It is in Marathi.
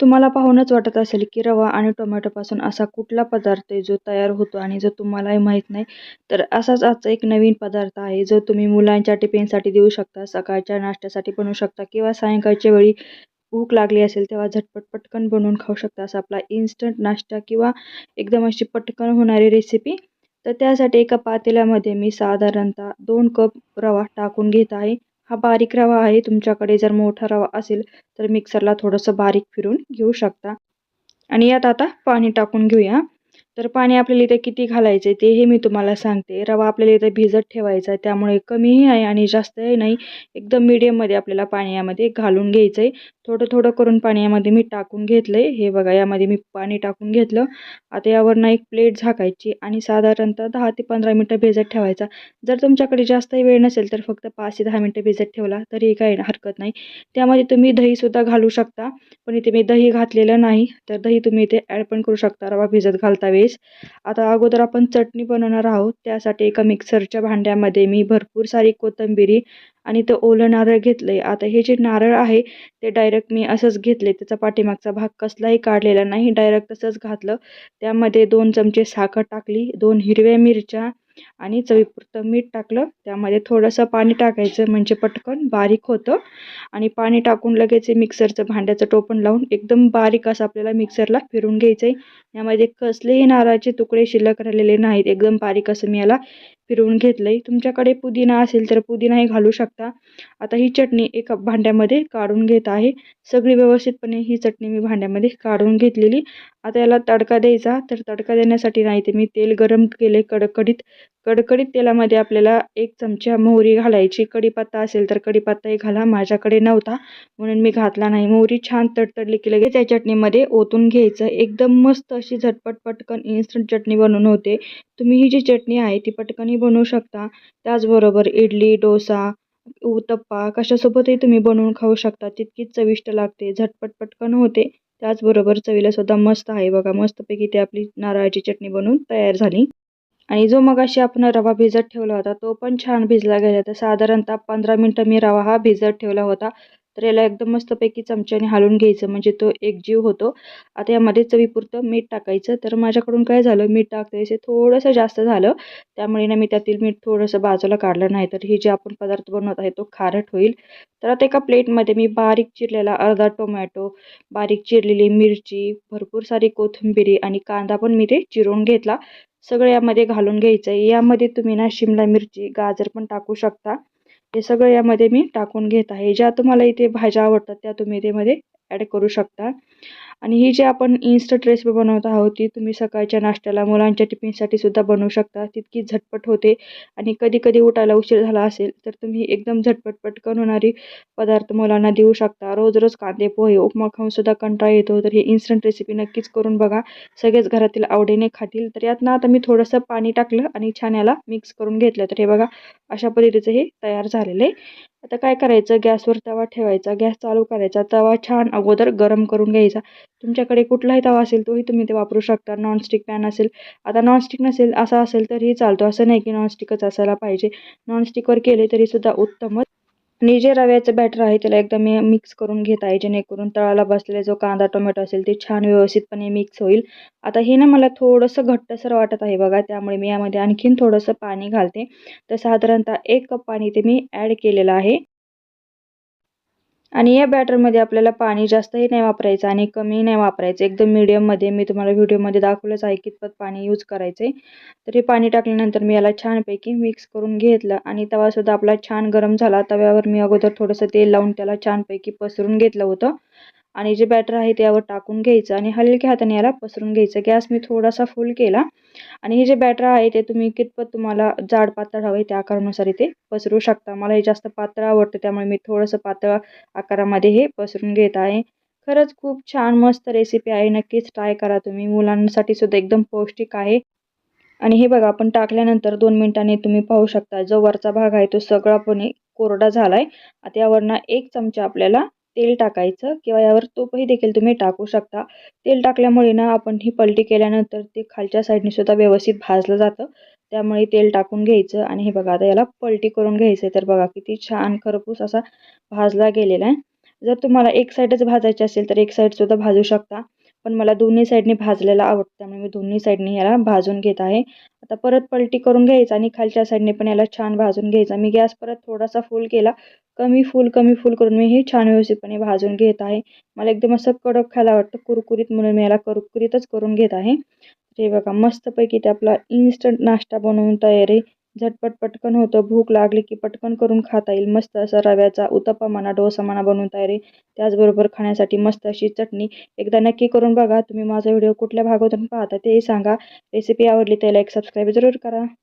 तुम्हाला पाहूनच वाटत असेल की रवा आणि टोमॅटोपासून असा कुठला पदार्थ आहे जो तयार होतो आणि जो तुम्हालाही माहीत नाही? तर असाच आजचा एक नवीन पदार्थ आहे जो तुम्ही मुलांच्या टिफिनसाठी देऊ शकता सकाळच्या नाश्त्यासाठी बनवू शकता किंवा सायंकाळच्या वेळी भूक लागली असेल तेव्हा झटपट पटकन बनवून खाऊ शकता असा आपला इन्स्टंट नाश्ता किंवा एकदम अशी पटकन होणारी रेसिपी तर त्यासाठी एका पातेल्यामध्ये मी साधारणतः दोन कप रवा टाकून घेत आहे. हा बारीक रवा आहे तुमच्याकडे जर मोठा रवा असेल तर मिक्सरला थोडंसं बारीक फिरून घेऊ शकता. आणि यात आता पाणी टाकून घेऊया. तर पाणी आपल्याला इथे किती घालायचं आहे तेही मी तुम्हाला सांगते. रवा आपल्याला इथे भिजत ठेवायचा आहे त्यामुळे कमीही नाही आणि जास्तही नाही. एकदम मीडियममध्ये आपल्याला पाणी यामध्ये घालून घ्यायचं आहे थोडं थोडं करून पाणी यामध्ये मी टाकून घेतलं आहे हे बघा यामध्ये मी पाणी टाकून घेतलं. आता यावरनं एक प्लेट झाकायची आणि साधारणतः दहा ते पंधरा मिनटं भिजत ठेवायचा. जर तुमच्याकडे जास्तही वेळ नसेल तर फक्त पाच ते दहा मिनटं भिजत ठेवला तरी काही हरकत नाही. त्यामध्ये तुम्ही दहीसुद्धा घालू शकता पण इथे मी दही घातलेलं नाही. तर दही तुम्ही इथे ॲड पण करू शकता. रवा भिजत घालता वेळेस. आता अगोदर आपण चटणी बनवणार आहोत. त्यासाठी एका मिक्सरच्या भांड्यामध्ये मी भरपूर सारी कोथिंबिरी आणि ते ओलं नारळ घेतलं आहे आता हे जे नारळ आहे ते डायरेक्ट मी असंच घेतले त्याचा पाठीमागचा भाग कसलाही काढलेला नाही. डायरेक्ट तसंच घातलं. त्यामध्ये दोन चमचे साखर टाकली दोन हिरव्या मिरच्या आणि चवीपुरतं मीठ टाकलं. त्यामध्ये थोडंसं पाणी टाकायचं म्हणजे पटकन बारीक होतं. आणि पाणी टाकून लगेच मिक्सरचं भांड्याचं टोपण लावून एकदम बारीक असं आपल्याला मिक्सरला फिरून घ्यायचं आहे यामध्ये कसलेही नारळाचे तुकडे शिल्लक राहिलेले नाहीत. एकदम बारीक असं मी याला फिरवून घेतलं आहे तुमच्याकडे पुदिना असेल तर पुदिनाही घालू शकता. आता ही चटणी एका भांड्यामध्ये काढून घेत आहे. सगळी व्यवस्थितपणे ही चटणी मी भांड्यामध्ये काढून घेतलेली. आता याला तडका द्यायचा. तर तडका देण्यासाठी नाही ते मी तेल गरम केले कडकडीत. कडकडीत तेलामध्ये आपल्याला एक चमचा मोहरी घालायची. कढीपत्ता असेल तर कढीपत्ताही घाला. माझ्याकडे नव्हता. म्हणून मी घातला नाही. मोहरी छान तडतडली की लगेच त्या चटणीमध्ये ओतून घ्यायचं. एकदम मस्त अशी झटपट पटकन इन्स्टंट चटणी बनवून होते. तुम्ही ही जी चटणी आहे ती पटकन बनवू शकता. त्याचबरोबर इडली डोसा उत्तप्पा कशासोबतही तुम्ही बनवून खाऊ शकता. तितकीच चविष्ट लागते झटपट पटकन होते. त्याचबरोबर चवीला सुद्धा मस्त आहे बघा. मस्तपैकी ते आपली नारळाची चटणी बनवून तयार झाली. आणि जो मगाशी आपण रवा भिजत ठेवला होता तो पण छान भिजला गेला. तर साधारणतः पंधरा मिनटं मी रवा हा भिजत ठेवला होता. तर याला एकदम मस्तपैकी चमच्याने हालून घ्यायचं. म्हणजे तो एकजीव होतो. आता यामध्ये चवीपुरतं मीठ टाकायचं. तर माझ्याकडून काय झालं? मीठ टाकायचं थोडंसं जास्त झालं. त्यामुळे ना मी त्यातील मीठ थोडंसं बाजूला काढलं नाही. तर हे जे आपण पदार्थ बनवत आहे तो खारट होईल. तर आता एका प्लेटमध्ये मी बारीक चिरलेला अर्धा टोमॅटो बारीक चिरलेली मिरची भरपूर सारी कोथिंबिरी आणि कांदा पण मी ते चिरून घेतला. सगळं यामध्ये घालून घ्यायचं आहे. यामध्ये तुम्ही ना शिमला मिरची गाजर पण टाकू शकता. हे सगळं यामध्ये मी टाकून घेत आहे. ज्या तुम्हाला इथे भाज्या आवडतात त्या तुम्ही त्यामध्ये ॲड करू शकता. आणि ही जी आपण इन्स्टंट रेसिपी बनवत आहोत ती तुम्ही सकाळच्या नाश्त्याला मुलांच्या टिफिनसाठी सुद्धा बनवू शकता. तितकी झटपट होते आणि कधी कधी उठायला उशीर झाला असेल तर तुम्ही एकदम झटपट पटकन होणारी पदार्थ मुलांना देऊ शकता. रोज रोज कांदे पोहे उपमा खाऊन सुद्धा कंटाळा येतो तर ही इन्स्टंट रेसिपी नक्कीच करून बघा. सगळेच घरातील आवडीने खातील तर यातनं आता मी थोडंसं पाणी टाकलं आणि छान याला मिक्स करून घेतलं. तर हे बघा अशा पद्धतीचं हे तयार झालेलं आहे. आता काय करायचं? गॅसवर तवा ठेवायचा. गॅस चालू करायचा. तवा छान अगोदर गरम करून घ्यायचा. तुमच्याकडे कुठलाही तवा असेल तोही तुम्ही ते वापरू शकता. नॉनस्टिक पॅन असेल. आता नॉनस्टिक नसेल असा असेल तरीही चालतो. असं नाही की नॉनस्टिकच असायला पाहिजे. नॉनस्टिकवर केले तरीसुद्धा उत्तमच आणि जे रव्याचं बॅटर आहे त्याला एकदम मी मिक्स करून घेत आहे. जेणेकरून तळाला बसलेला जो कांदा टोमॅटो असेल ते छान व्यवस्थितपणे मिक्स होईल. आता हे ना मला थोडंसं घट्टसर वाटत आहे बघा त्यामुळे मी यामध्ये आणखीन थोडंसं पाणी घालते. तर साधारणतः एक कप पाणी ते मी ॲड केलेलं आहे. आणि या बॅटरमध्ये आपल्याला पाणी जास्तही नाही वापरायचं आणि कमी नाही वापरायचं. एकदम मीडियममध्ये मी तुम्हाला व्हिडिओमध्ये दाखवलंच आहे कितपत पाणी यूज करायचं आहे तर हे पाणी टाकल्यानंतर मी याला छानपैकी मिक्स करून घेतलं आणि तवासुद्धा आपला छान गरम झाला. तव्यावर मी अगोदर थोडंसं तेल लावून त्याला छानपैकी पसरून घेतलं होतं. आणि जे बॅटर आहे ते यावर टाकून घ्यायचं आणि हलक्या हाताने याला पसरून घ्यायचं. गॅस मी थोडासा फुल केला. आणि हे जे बॅटर आहे ते तुम्ही कितपत तुम्हाला जाड पातळ हवं आहे त्या आकारानुसार इथे पसरू शकता. मला हे जास्त पातळ आवडतं त्यामुळे मी थोडंसं पातळ आकारामध्ये हे पसरून घेत आहे. खरंच खूप छान मस्त रेसिपी आहे. नक्कीच ट्राय करा तुम्ही. मुलांसाठी सुद्धा एकदम पौष्टिक आहे. आणि हे बघा आपण टाकल्यानंतर दोन मिनिटांनी तुम्ही पाहू शकता जो वरचा भाग आहे तो सगळापणे कोरडा झाला आहे आता यावरनं एक चमचा आपल्याला तेल टाकायचं किंवा यावर तूपही देखील तुम्ही टाकू शकता. तेल टाकल्यामुळे ना आपण ही पलटी केल्यानंतर ते खालच्या साईडने सुद्धा व्यवस्थित भाजलं जातं. त्यामुळे तेल टाकून घ्यायचं आणि हे बघा आता याला पलटी करून घ्यायचं तर बघा किती छान खरपूस असा भाजला गेलेला आहे. जर तुम्हाला एक साईडच भाजायची असेल तर एक साईडसुद्धा भाजू शकता. पण मला दोन्ही साईडने भाजलेला आवडतं त्यामुळे मी दोन्ही साईडने याला भाजून घेत आहे. आता परत पलटी करून घ्यायचं आणि खालच्या साईडने पण याला छान भाजून घ्यायचा. मी गॅस परत थोडासा फुल केला. कमी फुल कमी फुल करून मी हे छान व्यवस्थितपणे भाजून घेत आहे. मला एकदम असं कडक खायला वाटतं कुरकुरीत म्हणून मी याला कुरकुरीतच करून घेत आहे. हे बघा मस्तपैकी ते आपला इन्स्टंट नाश्ता बनवून तयार आहे. झटपट पटकन होतं. भूक लागली की पटकन करून खाता येईल. मस्त असा रव्याचा उत्तप्पा म्हणा डोसा म्हणा बनवून तयारी त्याचबरोबर खाण्यासाठी मस्त अशी चटणी. एकदा नक्की करून बघा. तुम्ही माझा व्हिडिओ कुठल्या भागातून पाहता तेही सांगा. रेसिपी आवडली त्याला एक सबस्क्राईब जरूर करा.